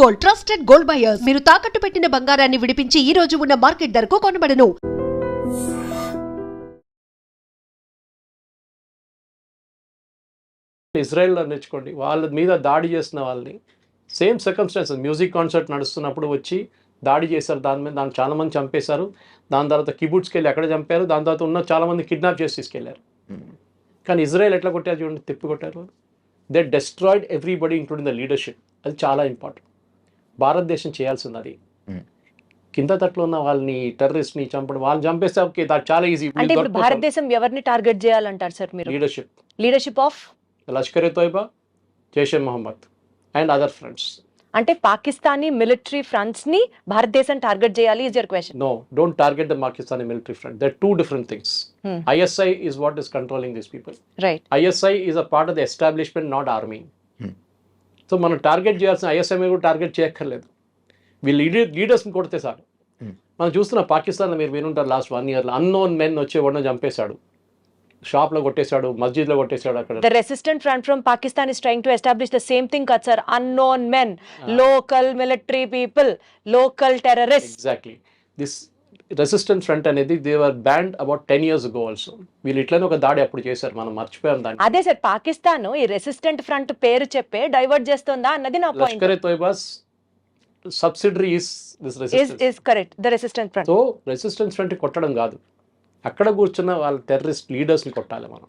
Gold trusted gold buyers. మీరు తాకట్టు పెట్టిన బంగారాన్ని విడిపించి ఈ రోజు ఉన్న మార్కెట్ ధరకు కొనబడను. ఇజ్రాయెల్లో నేర్చుకోండి వాళ్ళ మీద దాడి చేసిన వాళ్ళని. సేమ్ సర్కమ్స్టాన్సెస్ మ్యూజిక్ కాన్సర్ట్ నడుస్తున్నప్పుడు వచ్చి దాడి చేశారు. దాని మీద దాన్ని చాలా మంది చంపేశారు. దాని తర్వాత కిబుట్స్కి వెళ్ళి ఎక్కడ చంపారు. దాని తర్వాత ఉన్న చాలా మంది కిడ్నాప్ చేసి తీసుకెళ్ళారు. కానీ ఇజ్రాయెల్ ఎట్లా కొట్టారు చూడండి తిప్పి కొట్టారు. They destroyed everybody including the leadership అది చాలా ఇంపార్టెంట్ భారతదేశం అది Hmm. కింద తట్లో ఉన్న వాళ్ళని టెర్రరిస్ట్ని చంపడం వాళ్ళని చంపేస్తే ఓకే చాలా ఈజీ అంటే ఇప్పుడు భారతదేశం ఎవరిని టార్గెట్ చేయాలంటారు సార్ మీరు leadership leadership of Lashkar Toiba Jaishe Mohammed and other friends అంటే పాకిస్తానీ మిలిటరీ ఫ్రంట్స్ని భారతదేశం టార్గెట్ చేయాలి is your question don't target the Pakistani military front. They're two different things. Hmm. ISI is what is controlling these people. Right ISI is a part of the establishment, not army. So మనం target చేయాల్సిన ISI మీద కూడా target చేయక్కర్లేదు. వీళ్ళు leader లీడర్స్ని కొడితే sir Hmm. మనం చూస్తున్న పాకిస్తాన్లో మీరు వినుంటారు లాస్ట్ వన్ ఇయర్లో. అన్నోన్ మెన్ వచ్చే వాడిని చంపేశాడు. షాప్లో కొట్టేశాడు మస్జిద్లో కొట్టేశాడు అక్కడ. The resistant front from Pakistan is trying to establish the same thing కదా sir unknown men local military people local terrorist exactly this resistance front అనేది they are banned about ten years go also వీళ్ళు ఇట్లనే ఒక దాడి అప్పుడు చేశారు మనం మర్చిపోయాం దాన్ని. అదే సార్ పాకిస్తాన్ ఈ రెసిస్టెంట్ ఫ్రంట్ పేరు చెప్పే డైవర్ట్ చేస్తుందా అన్నది నా point Lashkar Toiba's subsidiary is this is resistance is correct the resistant front so resistance front కొట్టడం కాదు. అక్కడ కూర్చున్న వాళ్ళ టెర్రరిస్ట్ లీడర్స్ని కొట్టాలి మనం.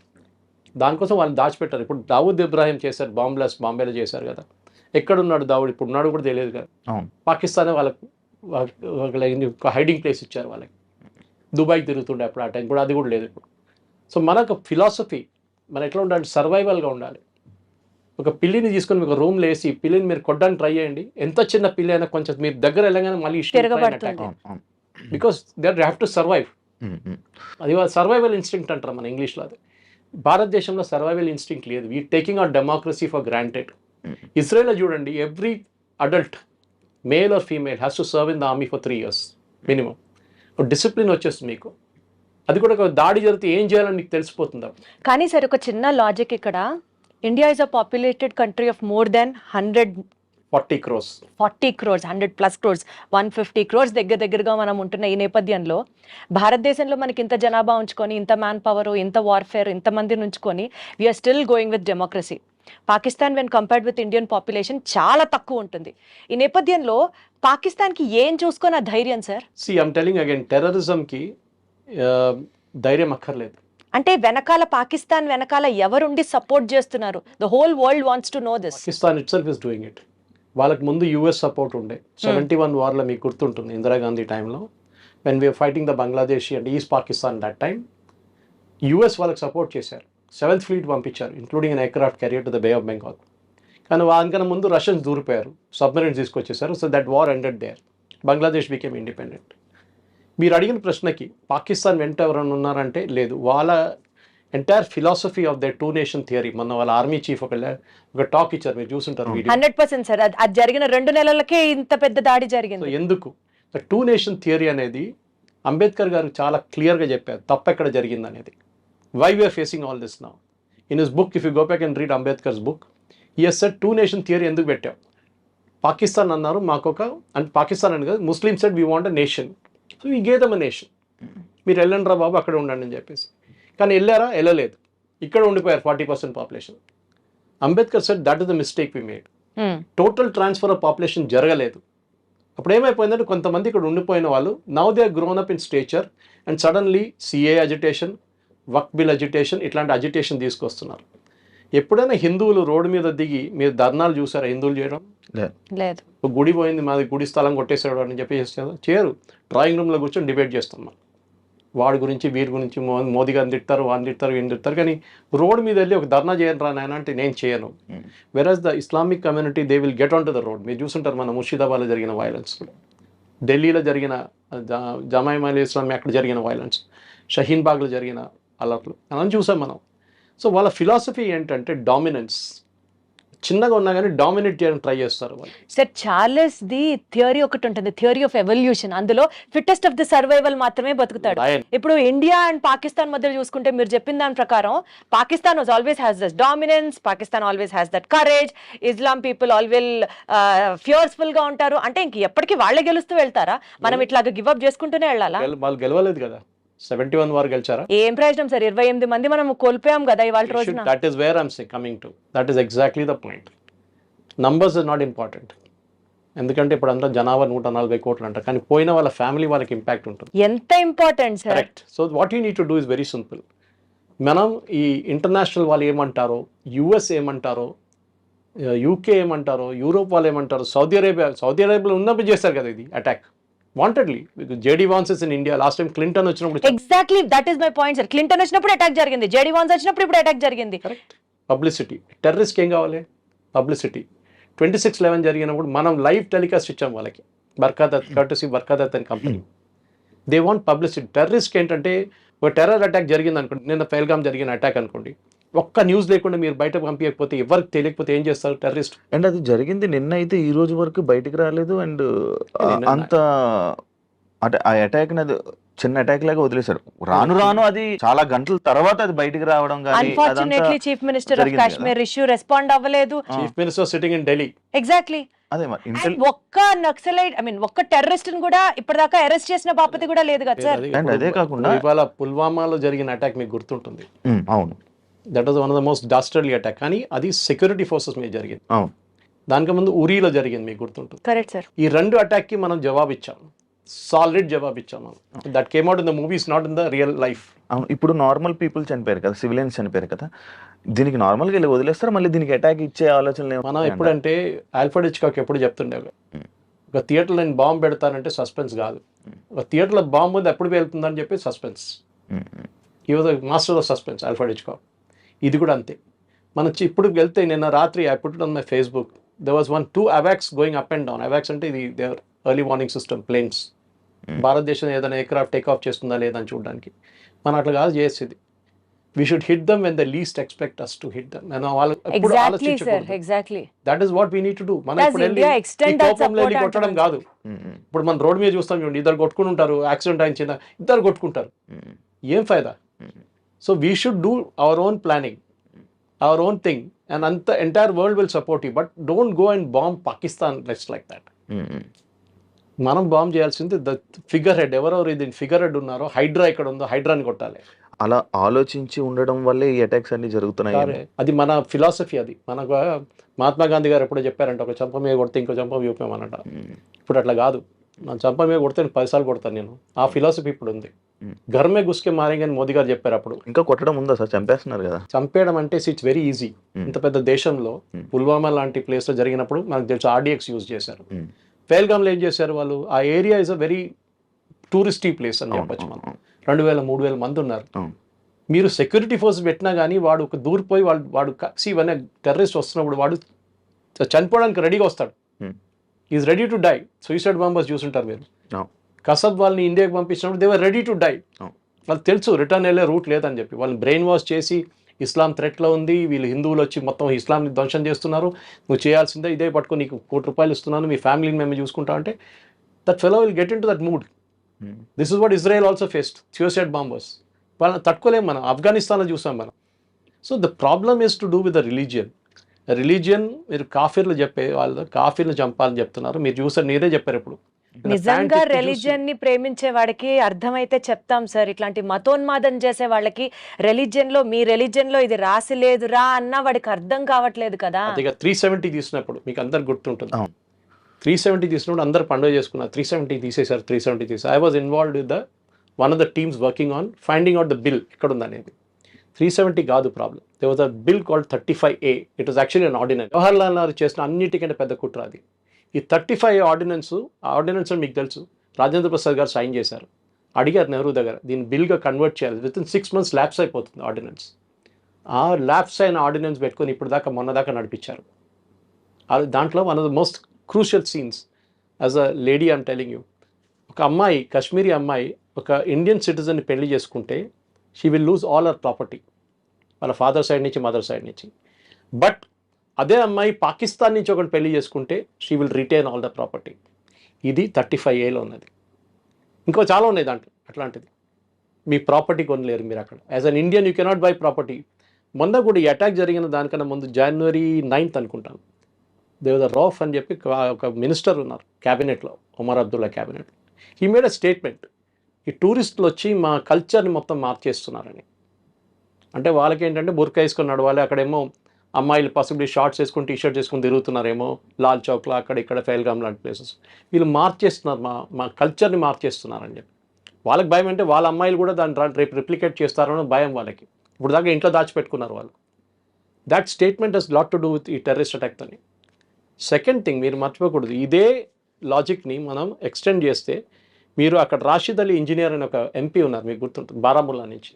దానికోసం వాళ్ళని దాచిపెట్టారు. ఇప్పుడు దావూద్ ఇబ్రాహిం చేశారు బాంబ్లాస్ బాంబేలో చేశారు కదా. ఎక్కడున్నాడు దావుడ్ ఇప్పుడు ఉన్నాడు కూడా తెలియదు కదా. అవును. పాకిస్తాన్ వాళ్ళకి ఒక హైడింగ్ ప్లేస్ ఇచ్చారు వాళ్ళకి. దుబాయ్కి తిరుగుతుండే అప్పుడు ఆ టైం కూడా అది కూడా లేదు ఇప్పుడు. సో మనకు ఫిలాసఫీ మనం ఎట్లా ఉండాలి? సర్వైవల్గా ఉండాలి. ఒక పిల్లిని తీసుకొని మీకు రూమ్లో వేసి ఈ పిల్లిని మీరు కొట్టడానికి ట్రై చేయండి. ఎంత చిన్న పిల్లి అయినా కొంచెం మీరు దగ్గర వెళ్ళగానే మళ్ళీ because they have to survive. అది సర్వైవల్ ఇన్స్టింక్ట్ అంటారు మన ఇంగ్లీష్లో అది. భారతదేశంలో సర్వైవల్ ఇన్స్టింక్ట్ లేదు. We taking our democracy for granted ఇజ్రాయెల్లో చూడండి every adult male or female has to serve in the army for three years minimum discipline వచ్చేస్తుంది మీకు. అది కూడా ఒక దాడి జరిగితే ఏం చేయాలని మీకు తెలిసిపోతుంది. కానీ సార్ ఒక చిన్న లాజిక్ ఇక్కడ. India is a populated country of more than hundred forty crores forty crores hundred plus crores one fifty crores దగ్గర దగ్గరగా మనం ఉంటున్న ఈ నేపథ్యంలో భారతదేశంలో మనకి ఇంత జనాభా ఉంచుకొని ఇంత మ్యాన్ పవర్ ఇంత వార్ఫేర్ ఇంతమందిని ఉంచుకొని we are still going with democracy Pakistan when compared with Indian population చాలా తక్కువ ఉంటుంది. ఈ నేపథ్యంలో పాకిస్తాన్కి ఏం చూసుకొని ఆ ధైర్యం sir see I'm telling again టెర్రరిజంకి ధైర్యం అక్కర్లేదు. అంటే వెనకాల పాకిస్తాన్ వెనకాల ఎవరుండి సపోర్ట్ చేస్తున్నారు? The whole world wants to know this Pakistan itself is doing it వాళ్ళకి ముందు యూఎస్ సపోర్ట్ ఉండే. సెవెంటీ వన్ వార్లో మీకు గుర్తుంటుంది ఇందిరాగాంధీ టైంలో when we are fighting the Bangladesh and East Pakistan that time US వాళ్ళకి సపోర్ట్ చేశారు. సెవెంత్ ఫ్లీట్ పంపించారు including an aircraft carrier to the Bay of Bengal కానీ దానికన్నా ముందు రష్యన్స్ దూరిపోయారు submarines తీసుకొచ్చేసారు so that war ended there Bangladesh became independent మీరు అడిగిన ప్రశ్నకి పాకిస్తాన్ వెంట ఎవరైనా ఉన్నారంటే లేదు. వాళ్ళ entire philosophy of the two nation theory మొన్న వాళ్ళ ఆర్మీ చీఫ్ ఒక ఒక టాక్ ఇచ్చారు మీరు చూసుంటారు వీడియో హండ్రెడ్ పర్సెంట్ సార్. అది జరిగిన రెండు నెలలకే ఇంత పెద్ద దాడి సో జరిగింది ఎందుకు? ద టూ నేషన్ థియరీ అనేది అంబేద్కర్ గారు చాలా క్లియర్గా చెప్పారు తప్పు ఎక్కడ జరిగింది అనేది why we are facing all this now in his book if you go back and read Ambedkar's book yes sir two nation theory ఎందుకు పెట్టాం? పాకిస్తాన్ అన్నారు మాకు ఒక అంటే పాకిస్తాన్ అని కాదు Muslim said we want a nation so ఈ గేదమ్ అ నేషన్ మీరు వెళ్ళండి రా బాబు అక్కడ ఉండండి అని చెప్పేసి. కానీ వెళ్ళారా? వెళ్ళలేదు. ఇక్కడ ఉండిపోయారు forty percent population Ambedkar said that is the mistake we made. Total transfer of population జరగలేదు. అప్పుడు ఏమైపోయిందంటే కొంతమంది ఇక్కడ ఉండిపోయిన వాళ్ళు now they grown up in stature and suddenly CA agitation Waqf bill agitation ఇట్లాంటి అజిటేషన్ తీసుకొస్తున్నారు. ఎప్పుడైనా హిందువులు రోడ్డు మీద దిగి మీరు ధర్నాలు చూసారా హిందువులు చేయడం? లేదు. గుడి పోయింది మాది గుడి స్థలం కొట్టేశాడు అని చెప్పి చేయరు. డ్రాయింగ్ రూమ్లో కూర్చొని డిబేట్ చేస్తాం వాడి గురించి వీరి గురించి మో- మోదీ గారిని తిడతారు వాడిని తిడతారు వీడిని తిడతారు. కానీ రోడ్ మీద వెళ్ళి ఒక ధర్నా చేయను రా నాయన అంటే నేను చేయను. Versus the Islamic community they will get on to the road మీరు చూసుంటారు మన ముర్షిదాబాద్లో జరిగిన వైలెన్స్ ఢిల్లీలో జరిగిన జా- జమాయి మలి ఇస్లామీ అక్కడ జరిగిన వైలెన్స్ షహీన్ బాగ్లో జరిగిన అలర్ట్లు అలా చూసాం మనం. సో వాళ్ళ ఫిలాసఫీ ఏంటంటే డామినెన్స్. చిన్నగా ఉన్నా కానీ డామినేట్ చేయడానికి ట్రై చేస్తారు వాళ్ళు. సార్ చార్లెస్ ది థియరీ ఒకటి ఉంటుంది థియరీ ఆఫ్ ఎవల్యూషన్. అందులో ఫిట్టెస్ట్ ఆఫ్ ది సర్వైవల్ మాత్రమే బతుకుతాడు. ఇప్పుడు ఇండియా అండ్ పాకిస్తాన్ మధ్య చూసుకుంటే మీరు చెప్పిన దాని ప్రకారం Pakistan was always has this dominance Pakistan always has that courage Islam people always ఫియర్స్ఫుల్గా ఉంటారు. అంటే ఇంక ఎప్పటికీ వాళ్ళే గెలుస్తూ వెళ్తారా? మనం ఇట్లాగా గివ్ అప్ చేసుకుంటూనే వెళ్ళాలా? వాళ్ళు గెలవలేదు కదా. సెవెంటీ వన్ వారు గెలిచారా? ఏం ప్రయోజనం సార్? ఇరవై ఎనిమిది మంది మనం కోల్పోయాం కదా ఇవాళ రోజున. That is where I'm coming to that is exactly the point numbers is not important ఎందుకంటే ఇప్పుడు అంతా జనాభా నూట నలభై కోట్లు అంటారు కానీ పోయిన వాళ్ళ ఫ్యామిలీ వాళ్ళకి ఇంపాక్ట్ ఉంటుంది. ఎంత important sir? Correct so what you need to do is very simple మనం ఈ ఇంటర్నేషనల్ వాళ్ళు ఏమంటారో యుఎస్ ఏమంటారో యూకే ఏమంటారో యూరోప్ వాళ్ళు ఏమంటారో సౌదీ అరేబియా సౌదీ అరేబియాలో ఉన్నప్పుడు చేస్తారు కదా ఇది attack wantedly JD Vance's in India last time Clinton వచ్చినప్పుడు exactly that is my point sir Clinton వచ్చినప్పుడు అటాక్ జరిగింది. జేడీ వాన్స్ వచ్చినప్పుడు ఇప్పుడు అటాక్ జరిగింది. కరెక్ట్ పబ్లిసిటీ టెర్రరిస్ట్కి ఏం కావాలి? పబ్లిసిటీ ట్వంటీ సిక్స్ లెవెన్ జరిగినప్పుడు మనం లైవ్ టెలికాస్ట్ ఇచ్చాం వాళ్ళకి. బర్కాదత్ కర్టసీ బర్కాదత్ అని కంపెనీ దే వాంట్ పబ్లిసిటీ టెర్రరిస్ట్కి ఏంటంటే ఒక టెర్రర్ అటాక్ జరిగింది అనుకోండి నిన్న పెల్గామ్ జరిగిన అటాక్ అనుకోండి. ఒక్క న్యూస్ లేకుండా మీరు బయట పంపించకపోతే ఎవరికి తెలియకపోతే ఏం చేస్తారు టెర్రరిస్ట్ అండ్ అది జరిగింది నిన్న అయితే ఈ రోజు వరకు బయటికి రాలేదు అండ్ అంత అంటే ఆ అటాక్ అది చిన్న అటాక్ లాగా వదిలేశారు. రాను రాను అది చాలా గంటల తర్వాత అది బయటికి రావడం కానీ unfortunately chief minister of. Kashmir issue respond అవ్వలేదు. Chief minister sitting in Delhi exactly అదే మరి ఒక్క నక్సలైట్ ఐ మీన్ ఒక్క టెర్రరిస్ట్ కూడా ఇప్పటిదాకా అరెస్ట్ చేసిన బాపతి కూడా లేదు కదా సార్ అదే కాకుండా- ఇవాళ పుల్వామాలో జరిగిన అటాక్ మీకు గుర్తుంటుంది. అవును. That was one of the most dastardly attack కానీ అది సెక్యూరిటీ ఫోర్సెస్ మీద జరిగింది. దానికి ముందు ఉరీలో జరిగింది మీకు గుర్తుంటుంది. కరెక్ట్ సార్ ఈ రెండు అటాక్కి మనం జవాబు ఇచ్చాం. సాలిడ్ జవాబు ఇచ్చాం మనం. That came out in the movies not in the real life అవును. ఇప్పుడు నార్మల్ పీపుల్ చనిపోయారు కదా సివిలియన్స్ చనిపోయారు కదా దీనికి నార్మల్గా వెళ్ళి వదిలేస్తారు మళ్ళీ దీనికి అటాక్ ఇచ్చే ఆలోచనలు మనం ఎప్పుడంటే ఆల్ఫర్డ్ హిచ్కాక్ ఎప్పుడు చెప్తుండే ఒక థియేటర్లో నేను బాంబు పెడతానంటే సస్పెన్స్ కాదు. ఒక థియేటర్లో బాంబు ఉంది ఎప్పుడు వెళ్తుందని చెప్పి సస్పెన్స్ ఈ was master of suspense Alfred Hitchcock ఇది కూడా అంతే. మనం చి- ఇప్పుడు వెళ్తే నిన్న రాత్రి I put on my Facebook they was one two అవాక్స్ going up and down అవాక్స్ అంటే ఇది దేవర్ ఎర్లీ వార్నింగ్ సిస్టమ్ ప్లేన్స్ భారతదేశం ఏదైనా ఎయిర్క్రాఫ్ట్ టేక్ ఆఫ్ చేస్తుందా లేదా అని చూడడానికి. మనం అట్లా కాదు చేసేది. We should hit them when the least expect us to hit them మనం వాళ్ళు ఎప్పుడు ఎగ్జాక్ట్లీ సార్ ఆలోచించకూడదు. Exactly that is what we need to do మనం ఇప్పుడు వెళ్ళి కోపంలో కొట్టడం? కాదు. ఇప్పుడు మనం రోడ్ మీద చూస్తాం చూడండి ఇద్దరు కొట్టుకుని ఉంటారు యాక్సిడెంట్ అయించిందా ఇద్దరు కొట్టుకుంటారు. ఏం ఫైదా? So we should do our own planning our own thing and అంత entire world will support you but don't go and bomb Pakistan let's like that మనం బాంబ్ చేయాల్సింది ద ఫిగర్ హెడ్ ఎవరెవరు ఇది ఫిగర్ హెడ్ ఉన్నారో హైడ్రా ఇక్కడ ఉందో హైడ్రాని కొట్టాలి. అలా ఆలోచించి ఉండడం వల్లే ఈ అటాక్స్ అన్ని జరుగుతున్నాయి. అది మన ఫిలాసఫీ అది. మనకు మహాత్మా గాంధీ గారు ఎప్పుడో చెప్పారంట ఒక చంప మీద కొడితే ఇంకో చంప చూపామన్నట ఇప్పుడు అట్లా కాదు. నా చంప మీద కొడితే నేను పదిసార్లు కొడతాను నేను ఆ ఫిలాసఫీ ఇప్పుడు ఉంది Hmm. గర్మే గుస్కే మారేంగ్ అని మోదీ గారు చెప్పారు అప్పుడు ఇంకా కొట్టడం ఉందా సార్ చంపేస్తున్నారు కదా చంపేయడం అంటే ఇట్స్ వెరీ ఈజీ Hmm. ఇంత పెద్ద దేశంలో Hmm. పుల్వామా లాంటి ప్లేస్లో జరిగినప్పుడు మనకు తెలుసు ఆర్డిఎక్స్ యూజ్ చేశారు Hmm. పేల్గామ్లో ఏం చేశారు వాళ్ళు ఆ area is a very touristy place అని చెప్పొచ్చు మనం రెండు వేల మూడు వేల మంది ఉన్నారు. మీరు సెక్యూరిటీ ఫోర్స్ పెట్టినా కానీ వాడు ఒక దూరిపోయి వాడు వాడు సి ఇవన్నీ టెర్రరిస్ట్ వస్తున్నప్పుడు వాడు చనిపోవడానికి రెడీగా వస్తాడు Hmm. Is ready to die suicide bombers చూసుంటారు మీరు. కసబ్ వాళ్ళని ఇండియాకి పంపించినప్పుడు దేవర్ రెడీ టు డై. వాళ్ళకి తెలుసు రిటర్న్ వెళ్ళే రూట్ లేదని చెప్పి. వాళ్ళని బ్రెయిన్ వాష్ చేసి ఇస్లాం థ్రెట్లో ఉంది వీళ్ళు హిందువులు వచ్చి మొత్తం ఇస్లాంని ధ్వంసం చేస్తున్నారు. నువ్వు చేయాల్సిందే ఇదే పట్టుకొని నీకు కోటి రూపాయలు ఇస్తున్నాను మీ ఫ్యామిలీని మేము చూసుకుంటా అంటే that fellow will get into that mood. This is what Israel also faced suicide bombers వాళ్ళని తట్టుకోలేం మనం ఆఫ్ఘనిస్తాన్లో చూసాం మనం. So the problem is to do with the religion religion మీరు కాఫీర్లు చెప్పే వాళ్ళు కాఫీర్లు చంపాలని చెప్తున్నారు. మీరు చూసారు మీరే చెప్పారు ఇప్పుడు. నిజంగా రెలిజియన్ని ప్రేమించే వాడికి అర్థమైతే చెప్తాం సార్. ఇట్లాంటి మతోన్మాదం చేసే వాళ్ళకి రెలిజియన్లో మీ రెలిజియన్లో ఇది రాసి లేదురా అన్న వాడికి అర్థం కావట్లేదు కదా. అదిగా త్రీ సెవెంటీ తీసినప్పుడు మీకు అందరు గుర్తుంటుంది. త్రీ సెవెంటీ తీసినప్పుడు అందరు పండుగ చేసుకున్నారు. త్రీ సెవెంటీ తీసేశారు త్రీ సెవెంటీ తీసి I was involved with the one of the teams working on finding out the bill ఎక్కడ ఉందనేది త్రీ సెవెంటీ కాదు problem they was a bill called thirty five A it was actually an ordinance Jawaharlal Nehru చేసిన అన్నిటికంటే పెద్ద కుట్ర అది. ఈ thirty five ordinance ఆ ఆర్డినెన్స్ మీకు తెలుసు. రాజేంద్ర ప్రసాద్ గారు సైన్ చేశారు. అడిగారు నెహ్రూ దగ్గర దీన్ని బిల్గా కన్వర్ట్ చేయాలి. Within six months lapse అయిపోతుంది ఆర్డినెన్స్ ఆ ల్యాప్స్ అయిన ఆర్డినెన్స్ పెట్టుకొని ఇప్పుడు దాకా మొన్న దాకా నడిపించారు. అది దాంట్లో one of the most crucial scenes as a lady I'm telling you ఒక అమ్మాయి కాశ్మీరీ అమ్మాయి ఒక ఇండియన్ సిటిజన్ని పెళ్ళి చేసుకుంటే she will lose all our property వాళ్ళ ఫాదర్ సైడ్ నుంచి మదర్ సైడ్ నుంచి. బట్ అదే అమ్మాయి పాకిస్తాన్ నుంచి ఒకటి పెళ్ళి చేసుకుంటే she will retain all the property ఇది థర్టీ ఫైవ్ ఏలో ఉన్నది. ఇంకో చాలా ఉన్నాయి దాంట్లో అట్లాంటిది. మీ ప్రాపర్టీ కొనలేరు మీరు అక్కడ. As an Indian you cannot buy property మొన్న కూడా ఈ అటాక్ జరిగిన దానికన్నా ముందు జనవరి నైన్త్ అనుకుంటాను. దేవద రౌఫ్ అని చెప్పి ఒక- ఒక మినిస్టర్ ఉన్నారు క్యాబినెట్లో Omar Abdullah cabinet he made a statement ఈ టూరిస్టులు వచ్చి మా కల్చర్ని మొత్తం మార్చేస్తున్నారని. అంటే వాళ్ళకి ఏంటంటే బుర్క వేసుకొని నడవాలి. అక్కడేమో అమ్మాయిలు పాసిబిలిటీ షార్ట్స్ వేసుకుని టీ షర్ట్ వేసుకుని తిరుగుతున్నారేమో లాల్ చౌక్లో అక్కడ ఇక్కడ ఫైల్గామ్ లాంటి ప్లేసెస్ వీళ్ళు మార్చేస్తున్నారు మా మా కల్చర్ని మార్చేస్తున్నారని చెప్పి. వాళ్ళకి భయం అంటే వాళ్ళ అమ్మాయిలు కూడా దాన్ని రేపు రిప్లికేట్ చేస్తారని భయం వాళ్ళకి. ఇప్పుడు దాకా ఇంట్లో దాచిపెట్టుకున్నారు వాళ్ళు. That statement has lot to do with ఈ టెర్రరిస్ట్ అటాక్ అని సెకండ్ థింగ్ మీరు మర్చిపోకూడదు. ఇదే లాజిక్ని మనం ఎక్స్టెండ్ చేస్తే మీరు అక్కడ రాషిద్ అలీ ఇంజనీర్ అని ఒక ఎంపీ ఉన్నారు మీకు గుర్తుంటుంది బారాముల్లా నుంచి.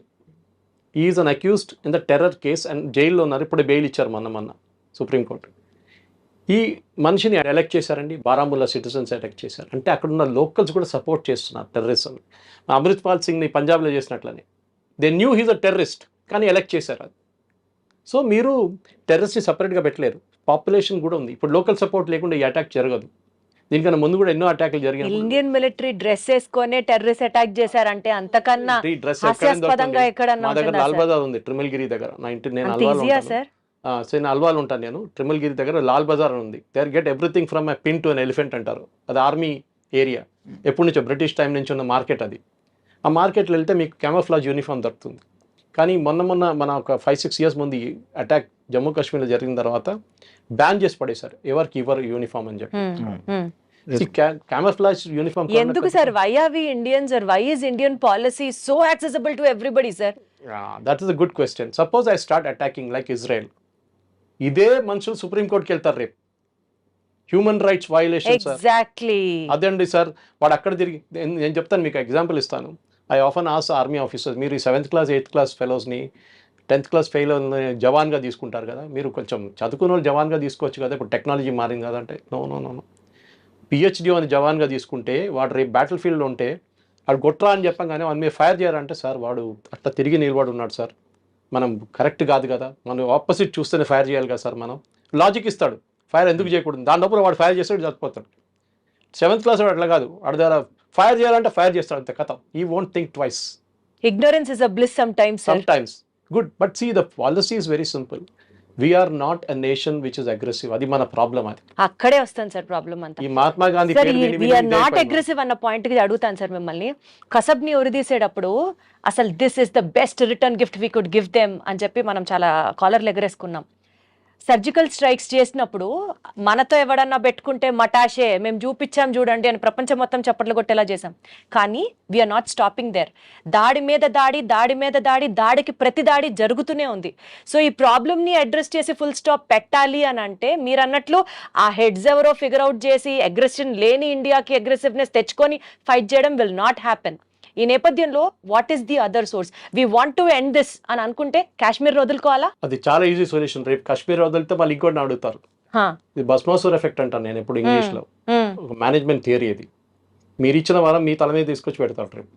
Is an accused in the terror case and జైల్లో ఉన్నారు. ఇప్పుడు బెయిల్ ఇచ్చారు మొన్న మొన్న సుప్రీంకోర్టు ఈ మనిషిని ఎలక్ట్ చేశారండి. బారాముల్లా సిటిజన్స్ ఎలెక్ట్ చేశారు. అంటే అక్కడ ఉన్న లోకల్స్ కూడా సపోర్ట్ చేస్తున్నారు టెర్రరిజం అమృత్ పాల్ సింగ్ని పంజాబ్లో చేసినట్లని. They know he's a terrorist కానీ ఎలెక్ట్ చేశారు అది. సో మీరు టెర్రరిస్ట్ని సపరేట్గా పెట్టలేరు. పాపులేషన్ కూడా ఉంది. ఇప్పుడు లోకల్ సపోర్ట్ లేకుండా ఈ అటాక్ జరగదు. దీనికన్నా ముందు కూడా ఎన్నో అటాక్లు జరిగాయి ఇండియన్ మిలిటరీ డ్రెస్ వేసుకొని టెర్రరిస్ట్ అటాక్ చేశారంటే అంతకన్నా హాస్యాస్పదంగా ఎక్కడన్నా దగ్గర లాల్? బజార్ ఉంది ట్రిమిల్గిరి దగ్గర. నైన్టీన్ నేను అంత అల్వాల్ సార్? సో నేను అల్వాల్ ఉంటాను నేను. ట్రిమిల్గిరి దగ్గర లాల్ బజార్ ఉంది. They get everything from a pin to an elephant అంటారు. అది ఆర్మీ ఏరియా ఎప్పటి నుంచో బ్రిటిష్ టైం నుంచి ఉన్న మార్కెట్ అది. ఆ మార్కెట్లో వెళ్తే మీకు కెమఫ్లాజ్ యూనిఫామ్ దొరుకుతుంది. కానీ మొన్న మొన్న మన ఒక ఫైవ్ సిక్స్ ఇయర్స్ ముందు అటాక్ జమ్మూ కాశ్మీర్లో జరిగిన తర్వాత బ్యాన్ చేసి పడేశారు. ఎవరికి ఇవ్వరు యూనిఫామ్ అని చెప్పి. ఎందుకు sir? Why are we Indians are why is Indian policy so accessible to everybody sir that is a good question suppose I start attacking like Israel ఇదే మనుషులు సుప్రీంకోర్టుకి వెళ్తారు రేపు. Human rights violation sir exactly అదండి sir వాడు అక్కడ తిరిగి నేను నేను చెప్తాను మీకు ఎగ్జాంపుల్ ఇస్తాను. I often ask army officers మీరు ఈ సెవెంత్ క్లాస్ ఎయిత్ క్లాస్ ఫెలోస్ని టెన్త్ క్లాస్ ఫెయిల్ జవాన్గా తీసుకుంటారు కదా? మీరు కొంచెం చదువుకున్న వాళ్ళు జవాన్గా తీసుకోవచ్చు కదా? ఇప్పుడు టెక్నాలజీ మారింది కదా అంటే. No no no no PhD అని జవాన్గా తీసుకుంటే వాడు రేపు బ్యాటిల్ ఫీల్డ్లో ఉంటే వాడు కొట్రా అని చెప్పగానే వాడిని మీరు ఫైర్ చేయాలంటే సార్ వాడు అట్లా తిరిగి నిలబడి ఉన్నాడు సార్. మనం కరెక్ట్ కాదు కదా. మనం ఆపోజిట్ చూస్తేనే ఫైర్ చేయాలి కదా సార్ మనం. లాజిక్ ఇస్తాడు. ఫైర్ ఎందుకు చేయకూడదు? దాని లోపల వాడు ఫైర్ చేస్తాడు చచ్చిపోతాడు. సెవెంత్ క్లాస్ వాడు అట్లా కాదు. వాడి దగ్గర ఫైర్ చేయాలంటే ఫైర్ చేస్తాడు అంతే కథ. He won't think twice ignorance is a bliss sometimes sometimes good but see the policy is very simple we are not a nation which is aggressive అది మన ప్రాబ్లం అది. అక్కడే వస్తుంది సార్ ప్రాబ్లం అంతా. ఈ Mahatma Gandhi we are not. Aggressive అన్న పాయింట్కి అడుగుతాను సార్ మిమ్మల్ని. కసబ్ని ఉరిదీసేటప్పుడు అసలు this is the best return gift we could give them అని చెప్పి మనం చాలా కాలర్లు ఎగరేసుకున్నాం. సర్జికల్ స్ట్రైక్స్ చేసినప్పుడు మనతో ఎవడన్నా పెట్టుకుంటే మటాషే మేము చూపించాం చూడండి అని ప్రపంచం మొత్తం చప్పట్లు కొట్టేలా చేసాం కానీ వీఆర్ నాట్ స్టాపింగ్ దేర్ దాడి మీద దాడి దాడి మీద దాడి దాడికి ప్రతి దాడి జరుగుతూనే ఉంది. సో ఈ ప్రాబ్లమ్ని అడ్రస్ చేసి ఫుల్ స్టాప్ పెట్టాలి అని అంటే మీరు అన్నట్లు ఆ హెడ్స్ ఎవరో ఫిగర్ అవుట్ చేసి అగ్రెషన్ లేని ఇండియాకి అగ్రెసివ్నెస్ తెచ్చుకొని ఫైట్ చేయడం విల్ నాట్ హ్యాపెన్ ఈ నేపథ్యంలో what is the other source we want to end this అని అనుకుంటే కాశ్మీర్ వదులుకోవాలా? అది చాలా ఈజీ సొల్యూషన్ రేపు కాశ్మీర్ వదిలితే వాళ్ళు ఇంకోటి అడుగుతారు. ఇది బస్మోసర్ ఎఫెక్ట్ అంటాను నేను ఎప్పుడు ఇంగ్లీష్లో. Hmm. ఒక మేనేజ్మెంట్ థియరీ ఇది. మీరు ఇచ్చిన వారం మీ తల మీద తీసుకొచ్చి పెడతారు రేపు.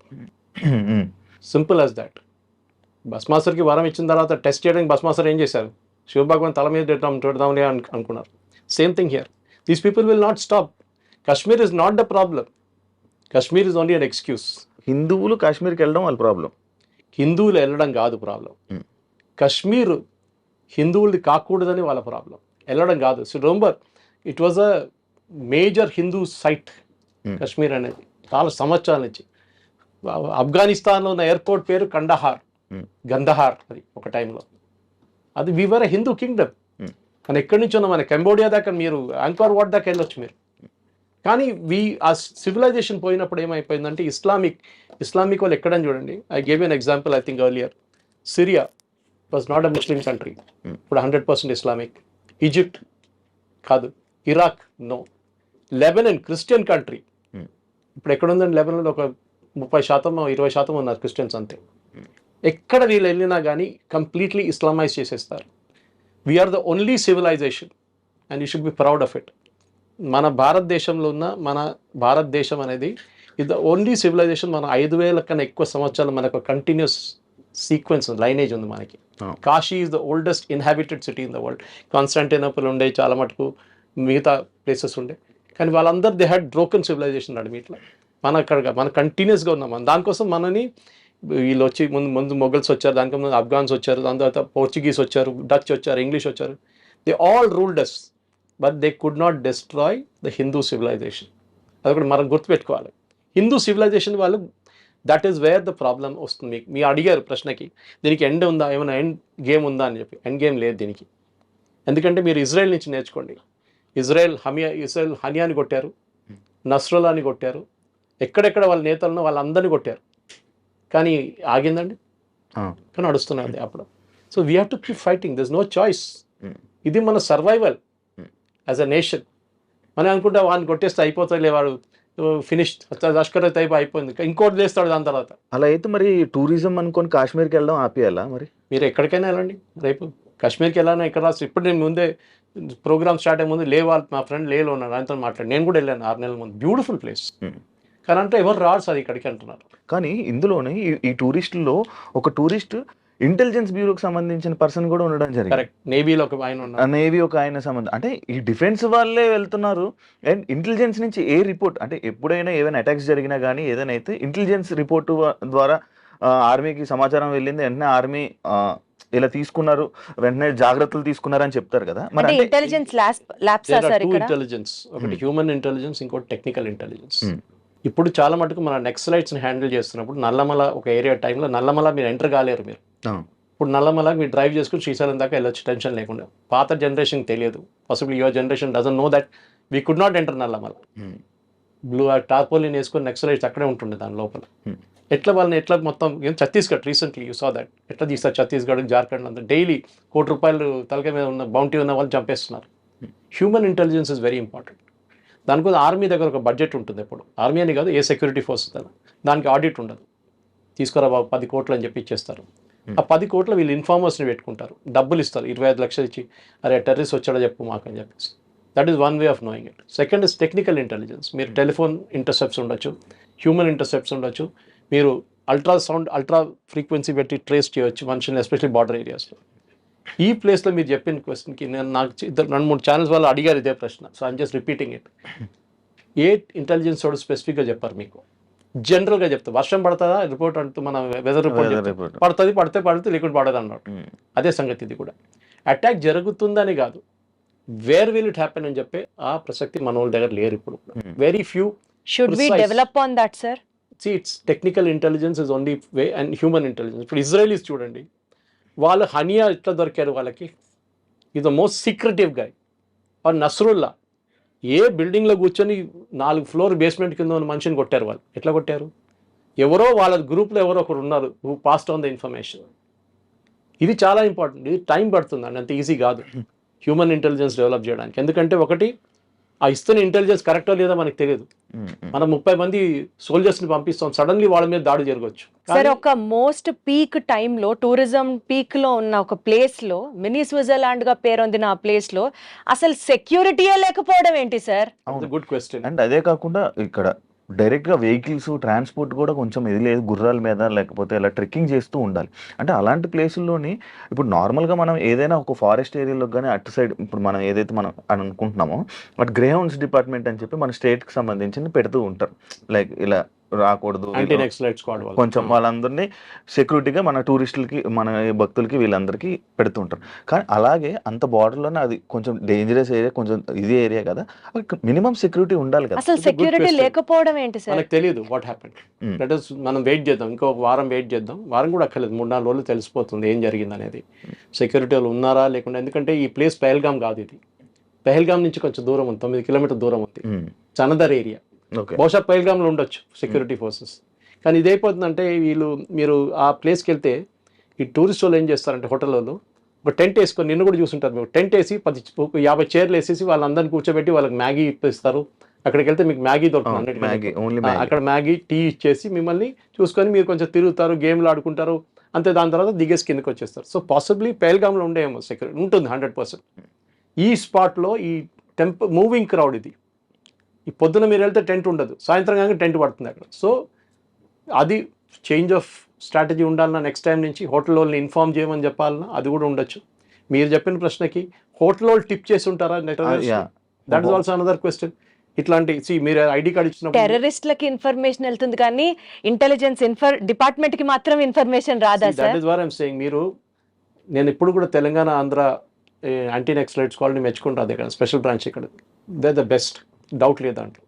సింపుల్ యాజ్ దాట్ బస్ మాస్టర్కి వరం ఇచ్చిన తర్వాత టెస్ట్ చేయడానికి బస్ మాస్టర్ ఏం చేశారు? శివభగవాన్ తల మీద పెడతాం పెడదాంలే అని అనుకున్నారు. Same thing here these people will not stop Kashmir is not the problem Kashmir is only an excuse హిందువులు కాశ్మీర్కి వెళ్ళడం వాళ్ళ ప్రాబ్లం. హిందువులు వెళ్ళడం కాదు ప్రాబ్లం. కశ్మీర్ హిందువులది కాకూడదని వాళ్ళ ప్రాబ్లం. వెళ్ళడం కాదు. So remember it was a major Hindu site. Kashmir అనేది. చాలా సంవత్సరాల నుంచి. ఆఫ్ఘనిస్తాన్లో ఉన్న ఎయిర్పోర్ట్ పేరు కండహార్. గంధహార్ అది ఒక టైంలో. అది వివర్ హిందూ కింగ్డమ్. మన ఎక్కడి నుంచి ఉన్న? మన కంబోడియా దాకా మీరు యాంకర్ వాట్ దాకా వెళ్ళొచ్చు మీరు. కానీ వి ఆ సివిలైజేషన్ పోయినప్పుడు ఏమైపోయిందంటే ఇస్లామిక్ ఇస్లామిక్ వాళ్ళు ఎక్కడని చూడండి. I gave an example I think earlier Syria was not a Muslim country Hmm. ఇప్పుడు హండ్రెడ్ పర్సెంట్ ఇస్లామిక్ ఈజిప్ట్ కాదు. Iraq no Lebanon Christian country Hmm. ఇప్పుడు ఎక్కడ ఉందండి లెబనన్ ఒక ముప్పై శాతం ఇరవై శాతం ఉన్నారు క్రిస్టియన్స్ అంతే. ఎక్కడ వీళ్ళు వెళ్ళినా కానీ కంప్లీట్లీ ఇస్లామైజ్ చేసేస్తారు. We are the only civilisation and you should be proud of it మన భారతదేశంలో ఉన్న మన భారతదేశం అనేది ఇది ద ఓన్లీ సివిలైజేషన్ మన ఐదు వేల కన్నా ఎక్కువ సంవత్సరాలు మనకు కంటిన్యూస్ సీక్వెన్స్ లైనేజ్ ఉంది మనకి. Kashi is the oldest inhabited city in the world Constantinople ఉండే చాలా మటుకు మిగతా ప్లేసెస్ ఉండే. కానీ వాళ్ళందరూ దే హ్యాడ్ బ్రోకన్ సివిలైజేషన్ నడిమి ఇట్లా. మన అక్కడ మన కంటిన్యూస్గా ఉన్నాం. మనం దానికోసం మనని వీళ్ళు వచ్చి ముందు ముందు మొఘల్స్ వచ్చారు దానికి ముందు అఫ్ఘాన్స్ వచ్చారు దాని తర్వాత పోర్చుగీస్ వచ్చారు డచ్ వచ్చారు ఇంగ్లీష్ వచ్చారు. They all ruled us but they could not destroy the Hindu civilisation అది కూడా మనం గుర్తుపెట్టుకోవాలి. హిందూ సివిలైజేషన్ వాళ్ళు that is where the problem వస్తుంది. మీకు మీ అడిగారు ప్రశ్నకి దీనికి ఎండ్ ఉందా? ఏమైనా ఎండ్ గేమ్ ఉందా అని చెప్పి. ఎండ్ గేమ్ లేదు దీనికి. ఎందుకంటే మీరు ఇజ్రాయెల్ నుంచి నేర్చుకోండి. ఇజ్రాయెల్ హమియా ఇజ్రాయెల్ హనియాని కొట్టారు. నస్రులాని కొట్టారు. ఎక్కడెక్కడ వాళ్ళ నేతలను వాళ్ళందరినీ కొట్టారు. కానీ ఆగిందండి. కానీ నడుస్తున్నది అప్పుడు. So we have to keep fighting this no choice. ఇది మన సర్వైవల్. యాజ్ అ నేషన్ మనం అనుకుంటే వాడిని కొట్టేస్తే అయిపోతాయి వాడు. ఫినిష్ లష్కర్ అయిపో అయిపోయింది. ఇంకోటి చేస్తాడు దాని తర్వాత. అలా అయితే మరి టూరిజం అనుకొని కాశ్మీర్కి వెళ్ళడం ఆపేయాలా మరి? మీరు ఎక్కడికైనా వెళ్ళండి. రేపు కాశ్మీర్కి వెళ్ళాను ఎక్కడ రాసి. ఇప్పుడు నేను ముందే ప్రోగ్రామ్ స్టార్ట్ అయ్యే ముందు లే వాళ్ళు మా ఫ్రెండ్ లేలో ఉన్నారు ఆయనతో మాట్లాడి నేను కూడా వెళ్ళాను ఆరు నెలల ముందు. Beautiful place Hmm. కానీ అంటే ఎవరు రాడు సార్ ఇక్కడికి అంటున్నారు. కానీ ఇందులోనే ఈ టూరిస్టుల్లో ఒక టూరిస్ట్ ఇంటెలిజెన్స్ బ్యూరోకి సంబంధించిన పర్సన్ కూడా ఉండడం జరిగింది. కరెక్ట్ నేవీలో ఒక ఆయన ఉన్నారు నేవీ ఒక ఆయన సంబంధం అంటే ఈ డిఫెన్స్ వాళ్ళే వెళ్తున్నారు. అండ్ ఇంటెలిజెన్స్ నుంచి ఏ రిపోర్ట్ అంటే ఎప్పుడైనా ఏదైనా అటాక్స్ జరిగినా కానీ ఏదైనా అయితే ఇంటెలిజెన్స్ రిపోర్ట్ ద్వారా ఆర్మీకి సమాచారం వెళ్ళింది. వెంటనే ఆర్మీ ఇలా తీసుకున్నారు. వెంటనే జాగ్రత్తలు తీసుకున్నారు అని చెప్తారు కదా. మరి అంటే అంటే ఇంటెలిజెన్స్ ఇంటెలిజెన్స్ ఒకటి హ్యూమన్ ఇంటెలిజెన్స్ ఇంకోటి టెక్నికల్ ఇంటెలిజెన్స్ Hmm. ఇప్పుడు చాలా మటుకు మన నెక్స్లైట్స్ని హ్యాండిల్ చేస్తున్నప్పుడు నల్లమల ఒక ఏరియా టైంలో నల్లమల మీరు ఎంటర్ కాలేరు మీరు. ఇప్పుడు నల్లమల మీరు డ్రైవ్ చేసుకుని శ్రీశైలం దాకా వెళ్ళొచ్చు టెన్షన్ లేకుండా. పాత జనరేషన్ తెలియదు. Possible your generation doesn't know that we could not enter Nallamala blue tarpaulin వేసుకొని నెక్స్లైట్స్ అక్కడే ఉంటుండే దాని లోపల. Hmm. ఎట్లా వాళ్ళని ఎట్లా మొత్తం ఏం Chhattisgarh recently you saw that ఎట్లా తీస్తారు ఛత్తీస్గఢ్ జార్ఖండ్ అంతా? డైలీ కోటి రూపాయలు తలకాయ మీద ఉన్న బౌంటీ ఉన్న వాళ్ళు చంపేస్తున్నారు. Human intelligence is very important దానికోసం ఆర్మీ దగ్గర ఒక బడ్జెట్ ఉంటుంది ఎప్పుడు. ఆర్మీ అని కాదు ఏ సెక్యూరిటీ ఫోర్స్ దాని దానికి ఆడిట్ ఉండదు. తీసుకురా బాబు పది కోట్లు అని చెప్పి ఇచ్చేస్తారు. ఆ పది కోట్లు వీళ్ళు ఇన్ఫార్మర్స్ని పెట్టుకుంటారు. డబ్బులు ఇస్తారు ఇరవై ఐదు లక్షలు ఇచ్చి అరే టెర్రరిస్ట్ వచ్చాడో చెప్పు మాకు అని చెప్పేసి. That is one way of knowing it second is technical intelligence మీరు టెలిఫోన్ ఇంటర్సెప్ట్స్ ఉండొచ్చు హ్యూమన్ ఇంటర్సెప్ట్స్ ఉండొచ్చు. మీరు అల్ట్రా సౌండ్ అల్ట్రా ఫ్రీక్వెన్సీ పెట్టి ట్రేస్ చేయొచ్చు మనుషుల్ని ఎస్పెషల్లీ బార్డర్ ఏరియాస్లో ఈ ప్లేస్లో మీరు చెప్పిన క్వశ్చన్కి నేను నాకు ఇద్దరు రెండు మూడు ఛానల్స్ వాళ్ళు అడిగారు ఇదే ప్రశ్న. So I'm just repeating it A intelligence వాడు స్పెసిఫిక్గా చెప్పారు మీకు. జనరల్గా చెప్తా. వర్షం పడుతుందా? రిపోర్ట్ అంటూ మన వెదర్ రిపోర్ట్. పడుతుంది పడితే పడుతుంది లేకుంటే పడదు అన్నట్టు అదే సంగతి ఇది కూడా. అటాక్ జరుగుతుందని కాదు. వేర్ విల్ ఇట్ హ్యాపెన్ అని చెప్పి ఆ ప్రసక్తి మన వాళ్ళ దగ్గర లేరు ఇప్పుడు. Very few should we. Develop on that sir see it's technical intelligence is only way and human intelligence ఇప్పుడు ఇజ్రాయలీస్ చూడండి. వాళ్ళు హనియా ఎట్లా దొరికారు వాళ్ళకి? ఇది the most secretive guy or Nasrallah ఏ బిల్డింగ్లో కూర్చొని నాలుగు ఫ్లోర్ బేస్మెంట్ కింద ఉన్న మనిషిని కొట్టారు వాళ్ళు? ఎట్లా కొట్టారు? ఎవరో వాళ్ళ గ్రూప్లో ఎవరో ఒకరు ఉన్నారు who passed on the information ఇది చాలా ఇంపార్టెంట్ ఇది టైం పడుతుంది అండి అంత ఈజీ కాదు. హ్యూమన్ ఇంటెలిజెన్స్ డెవలప్ చేయడానికి. ఎందుకంటే ఒకటి ఆ ఇస్తున్న ఇంటెలిజెన్స్ కరెక్టో లేదో మనకు తెలియదు. మనం ముప్పై మంది సోల్జర్స్ని పంపిస్తాం సడన్లీ వాళ్ళ మీద దాడి జరగవచ్చు సార్ ఒక మోస్ట్ పీక్ టైంలో టూరిజం పీక్లో ఉన్న ఒక ప్లేస్లో మినీ స్విట్జర్లాండ్గా పేరొందిన ఆ ప్లేస్లో అసలు సెక్యూరిటీయే లేకపోవడం ఏంటి సార్? గుడ్ క్వశ్చన్ అండ్ అదే కాకుండా ఇక్కడ డైరెక్ట్గా వెహికల్స్ ట్రాన్స్పోర్ట్ కూడా కొంచెం ఇది లేదు గుర్రాల మీద లేకపోతే ఇలా ట్రెక్కింగ్ చేస్తూ ఉండాలి. అంటే అలాంటి ప్లేసుల్లోని ఇప్పుడు నార్మల్గా మనం ఏదైనా ఒక ఫారెస్ట్ ఏరియాలో కానీ అటు సైడ్ ఇప్పుడు మనం ఏదైతే మనం అని అనుకుంటున్నామో బట్ గ్రే హౌన్స్ డిపార్ట్మెంట్ అని చెప్పి మన స్టేట్కి కి సంబంధించి పెడుతూ ఉంటారు. లైక్ ఇలా రాకూడదు కొంచెం వాళ్ళందరినీ సెక్యూరిటీగా మన టూరిస్టులకి మన భక్తులకి వీళ్ళందరికీ పెడుతుంటారు. కానీ అలాగే అంత బార్డర్లోనే అది కొంచెం డేంజరస్ ఏరియా కొంచెం ఇది ఏరియా కదా మినిమం సెక్యూరిటీ ఉండాలి కదా. అసలు సెక్యూరిటీ. లేకపోవడం ఏంటి సార్? మనకు తెలియదు what happen Hmm. That is మనం వెయిట్ చేద్దాం ఇంకో వారం వెయిట్ చేద్దాం వారం కూడా అక్కర్లేదు మూడు నాలుగు రోజులు తెలిసిపోతుంది ఏం జరిగింది అనేది. సెక్యూరిటీ వాళ్ళు ఉన్నారా లేకుండా ఎందుకంటే ఈ ప్లేస్ పెహల్గామ్ కాదు ఇది. పెహల్గామ్ నుంచి కొంచెం దూరం ఉంది తొమ్మిది కిలోమీటర్ దూరం ఉంది. చనదర్ ఏరియా. బహుశా పైల్గామ్లో ఉండొచ్చు సెక్యూరిటీ ఫోర్సెస్ కానీ ఇది అయిపోతుందంటే వీళ్ళు మీరు ఆ ప్లేస్కి వెళ్తే ఈ టూరిస్ట్ వాళ్ళు ఏం చేస్తారంటే హోటల్ వాళ్ళు ఒక టెంట్ వేసుకొని నిన్ను కూడా చూసుంటారు. మీరు టెంట్ వేసి పది యాభై చైర్లు వేసేసి వాళ్ళందరిని కూర్చోబెట్టి వాళ్ళకి మ్యాగీ ఇప్పిస్తారు. అక్కడికి వెళ్తే మీకు మ్యాగీ దొరుకుతుంది అక్కడ మ్యాగీ టీ ఇచ్చేసి మిమ్మల్ని చూసుకొని మీరు కొంచెం తిరుగుతారు గేమ్లు ఆడుకుంటారు. అంతే దాని తర్వాత దిగేసి కిందకి వచ్చేస్తారు. సో పాసిబ్లీ పేల్గామ్లో ఉండేమో సెక్యూరిటీ ఉంటుంది హండ్రెడ్ పర్సెంట్ ఈ స్పాట్లో ఈ టెంప్ మూవింగ్ క్రౌడ్ ఇది. ఈ పొద్దున మీరు వెళ్తే టెంట్ ఉండదు. సాయంత్రం కానీ టెంట్ పడుతుంది అక్కడ. సో అది చేంజ్ ఆఫ్ స్ట్రాటజీ ఉండాలన్నా నెక్స్ట్ టైం నుంచి హోటల్ వాళ్ళని ఇన్ఫార్మ్ చేయమని చెప్పాలన్నా అది కూడా ఉండొచ్చు. మీరు చెప్పిన ప్రశ్నకి హోటల్ వాళ్ళు టిప్ చేసి ఉంటారా? Yeah. That is also another question ఇట్లాంటి మీరు ఐడి కార్డ్ ఇచ్చినప్పుడు టెర్రరిస్ట్లకి ఇన్ఫర్మేషన్ వెళ్తుంది కానీ ఇంటెలిజెన్స్ ఇన్ఫర్ డిపార్ట్మెంట్కి మాత్రం ఇన్ఫర్మేషన్ రాదా that is what I'm saying మీరు నేను ఇప్పుడు కూడా తెలంగాణ ఆంధ్ర యాంటీ నెక్స్లైట్స్ కాలనీ మెచ్చుకుంటాను ఇక్కడ స్పెషల్ బ్రాంచ్ ఇక్కడ. దే ద బెస్ట్ డౌట్ లేదు దాంట్లో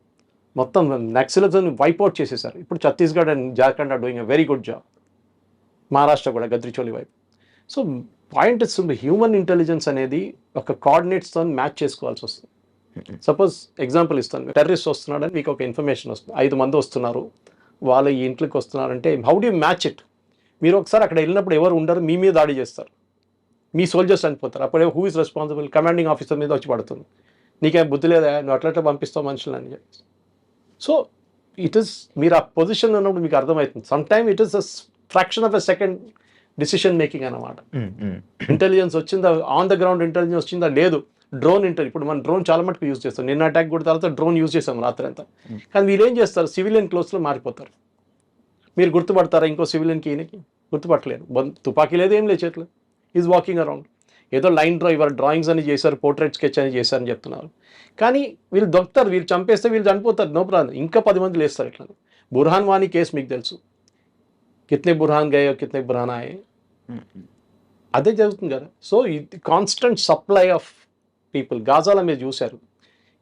మొత్తం నక్సలిజం వైప్అవుట్ చేసేసారు ఇప్పుడు Chhattisgarh and Jharkhand are doing a very good job Maharashtra కూడా గద్రిచోలి వైపు. So point is human intelligence అనేది ఒక కోఆర్డినేట్స్తో మ్యాచ్ చేసుకోవాల్సి వస్తుంది. సపోజ్ ఎగ్జాంపుల్ ఇస్తాను. టెర్రరిస్ట్ వస్తున్నాడని మీకు ఒక ఇన్ఫర్మేషన్ వస్తుంది. ఐదు మంది వస్తున్నారు. వాళ్ళు ఈ ఇంట్లోకి వస్తున్నారంటే హౌ డు మ్యాచ్ ఇట్ మీరు ఒకసారి అక్కడ వెళ్ళినప్పుడు ఎవరు ఉండరు? మీ మీద దాడి చేస్తారు. మీ సోల్జర్స్ చనిపోతారు. అప్పుడే who is responsible commanding officer మీద వచ్చి పడుతుంది. నీకేం బుద్ధి లేదా? నువ్వు అట్లా అట్లా పంపిస్తావు మనుషులని చెప్పి. సో ఇట్ ఇస్ మీరు ఆ పొజిషన్లో ఉన్నప్పుడు మీకు అర్థమవుతుంది. Some time it is a fraction of a second decision making um. Intelligence వచ్చిందా? ఆన్ ద గ్రౌండ్ ఇంటెలిజెన్స్ వచ్చిందా? లేదు. డ్రోన్ ఇంటర్ ఇప్పుడు మనం డ్రోన్ చాలా మటుకు యూజ్ చేస్తాం. నిన్న అటాక్ కూడా తర్వాత డ్రోన్ యూజ్ చేస్తాం రాత్రి అంతా. కానీ వీళ్ళు ఏం చేస్తారు? సివిలియన్ క్లోత్స్లో మారిపోతారు. మీరు గుర్తుపడతారా ఇంకో సివిలియన్కి ఈయనకి? గుర్తుపట్టలేరు. తుపాకీ లేదు ఏం లేదు చేతులు. ఈజ్ వాకింగ్ అరౌండ్ ఏదో లైన్ డ్రా ఇవాళ డ్రాయింగ్స్ అని చేశారు పోర్ట్రేట్ స్కెచ్ అని చేశారని చెప్తున్నారు. కానీ వీళ్ళు దొరుకుతారు వీళ్ళు చంపేస్తే వీళ్ళు చనిపోతారు నో ప్రాబ్లం. ఇంకా పది మంది లేస్తారు ఇట్లా. బుర్హాన్ వాణి కేసు మీకు తెలుసు. కిత్నే బుర్హాన్ గయో కిత్నే బుర్హాన్ ఆయే. అదే జరుగుతుంది కదా. సో ఇది కాన్స్టెంట్ సప్లై ఆఫ్ పీపుల్ గాజాల మీరు చూశారు.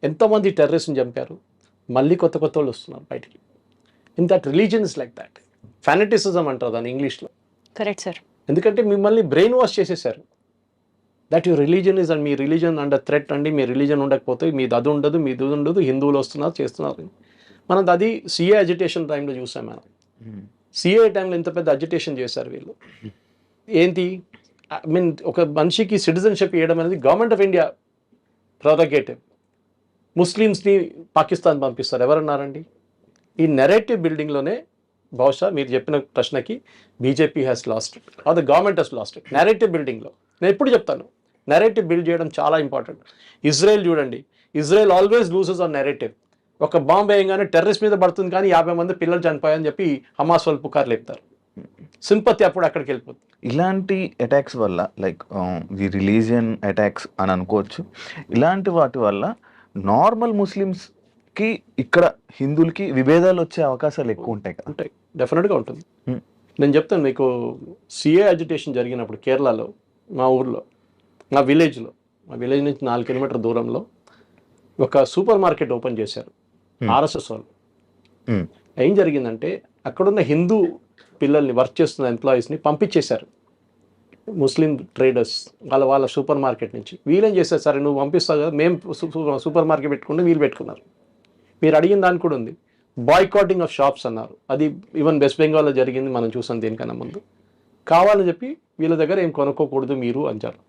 ఎంతోమంది టెర్రరిస్ట్ని చంపారు? మళ్ళీ కొత్త కొత్త వాళ్ళు వస్తున్నారు బయటికి. In that religion is like that fanaticism అంటారు దాన్ని ఇంగ్లీష్లో. కరెక్ట్ సార్ ఎందుకంటే మిమ్మల్ని బ్రెయిన్ వాష్ చేసేసారు. That your religion is and me religion under threat అండి. మీ రిలీజన్ ఉండకపోతే మీది అది ఉండదు మీది ఉండదు హిందువులు వస్తున్నారు చేస్తున్నారు. మనం అది సిఏ అజిటేషన్ టైంలో చూసాం మనం. సిఏ టైంలో ఇంత పెద్ద అజిటేషన్ చేశారు వీళ్ళు. ఏంటి? ఐ మీన్ ఒక మనిషికి సిటిజన్షిప్ ఇవ్వడం అనేది గవర్నమెంట్ ఆఫ్ ఇండియా ప్రొరగేటివ్ ముస్లిమ్స్ని పాకిస్తాన్ పంపిస్తారు. ఎవరన్నారండి? ఈ నెరేటివ్ బిల్డింగ్లోనే బహుశా మీరు చెప్పిన ప్రశ్నకి BJP has lost or the government has lost narrative బిల్డింగ్లో నేను ఎప్పుడు చెప్తాను? నెరేటివ్ బిల్డ్ చేయడం చాలా ఇంపార్టెంట్ ఇజ్రాయెల్ చూడండి. Israel always loses on narrative ఒక బాంబ్ వేయంగానే టెర్రరిస్ట్ మీద పడుతుంది కానీ యాభై మంది పిల్లలు చనిపోయాయని చెప్పి హమాస్ వాళ్ళు పుకారు లేపుతారు. సింపతి అప్పుడు అక్కడికి వెళ్ళిపోతుంది. ఇలాంటి అటాక్స్ వల్ల లైక్ ది రిలీజియన్ అటాక్స్ అని అనుకోవచ్చు. ఇలాంటి వాటి వల్ల నార్మల్ ముస్లిమ్స్కి ఇక్కడ హిందువులకి విభేదాలు వచ్చే అవకాశాలు ఎక్కువ ఉంటాయి కదా. ఉంటాయి. డెఫినెట్గా ఉంటుంది. నేను చెప్తాను మీకు సిఏ అజిటేషన్ జరిగినప్పుడు కేరళలో మా ఊర్లో మా విలేజ్లో మా విలేజ్ నుంచి నాలుగు కిలోమీటర్ దూరంలో ఒక సూపర్ మార్కెట్ ఓపెన్ చేశారు. ఆర్ఎస్ఎస్ వాళ్ళు. ఏం జరిగిందంటే అక్కడున్న హిందూ పిల్లల్ని వర్క్ చేస్తున్న ఎంప్లాయీస్ని పంపించేశారు. ముస్లిం ట్రేడర్స్ వాళ్ళ వాళ్ళ సూపర్ మార్కెట్ నుంచి. వీళ్ళేం చేశారు సరే నువ్వు పంపిస్తావు కదా మేము సూపర్ మార్కెట్ పెట్టుకుంటే వీళ్ళు పెట్టుకున్నారు. మీరు అడిగిన దానికి కూడా ఉంది. బాయ్కాటింగ్ ఆఫ్ షాప్స్ అన్నారు. అది ఈవెన్ వెస్ట్ బెంగాల్లో జరిగింది మనం చూసాం దీనికన్నా ముందు. కావాలని చెప్పి వీళ్ళ దగ్గర ఏం కొనుక్కోకూడదు మీరు అంటారు.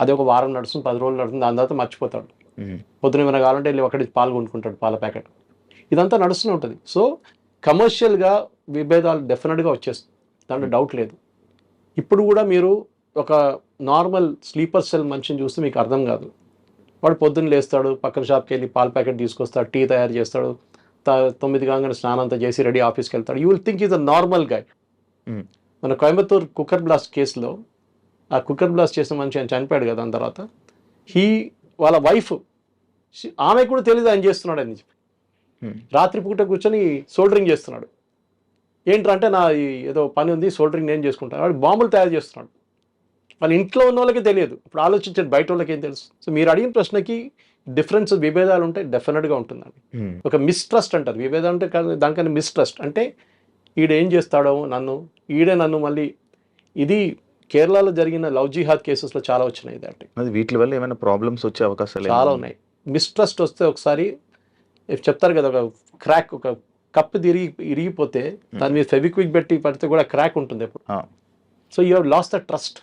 అది ఒక వారం నడుస్తుంది పది రోజులు నడుస్తుంది దాని తర్వాత మర్చిపోతాడు. పొద్దున ఏమైనా కావాలంటే వెళ్ళి ఒకటి పాలు కొనుక్కుంటాడు పాల ప్యాకెట్. ఇదంతా నడుస్తూనే ఉంటుంది. సో కమర్షియల్గా విభేదాలు డెఫినెట్గా వచ్చేస్తుంది దాంట్లో డౌట్ లేదు. ఇప్పుడు కూడా మీరు ఒక నార్మల్ స్లీపర్ సెల్ మనిషిని చూస్తే మీకు అర్థం కాదు. వాడు పొద్దున్న లేస్తాడు పక్కన షాప్కి వెళ్ళి పాల ప్యాకెట్ తీసుకొస్తాడు టీ తయారు చేస్తాడు త- తొమ్మిది కాగానే స్నానం అంతా చేసి రెడీ ఆఫీస్కి వెళ్తాడు. You will think is a normal guy మన కోయంబత్తూర్ కుక్కర్ బ్లాస్ట్ కేసులో ఆ కుక్కర్ బ్లాస్ట్ చేసిన మనిషి ఆయన చనిపోయాడు కదా దాని తర్వాత. హీ వాళ్ళ వైఫ్ ఆమె కూడా తెలియదు ఆయన చేస్తున్నాడు అని చెప్పి. ఉమ్, రాత్రి పూట కూర్చొని సోల్డరింగ్ చేస్తున్నాడు. ఏంట్రా అంటే నా ఈ ఏదో పని ఉంది సోల్డరింగ్ నేను చేసుకుంటాను. వాడు బాంబులు తయారు చేస్తున్నాడు. వాళ్ళ ఇంట్లో ఉన్న వాళ్ళకి తెలియదు. ఇప్పుడు ఆలోచించండి బయట వాళ్ళకి ఏం తెలుసు? సో మీరు అడిగిన ప్రశ్నకి డిఫరెన్స్ విభేదాలు ఉంటాయి డెఫినెట్గా ఉంటుందండి. ఒక మిస్ట్రస్ట్ అంటారు. విభేదం అంటే దానికన్నా మిస్ట్రస్ట్. అంటే ఈడేం చేస్తాడో నన్ను ఈడే నన్ను మళ్ళీ ఇది కేరళలో జరిగిన లవ్ జిహాద్ కేసెస్లో చాలా వచ్చినాయి దాటి అది వీటి వల్ల ఏమైనా ప్రాబ్లమ్స్ వచ్చే అవకాశాలు చాలా ఉన్నాయి? మిస్ట్రస్ట్ వస్తే ఒకసారి చెప్తారు కదా ఒక క్రాక్ ఒక కప్పు తిరిగి ఇరిగిపోతే దాని మీద ఫెవిక్విక్ పెట్టి పడితే కూడా క్రాక్ ఉంటుంది ఎప్పుడు. So you have lost the trust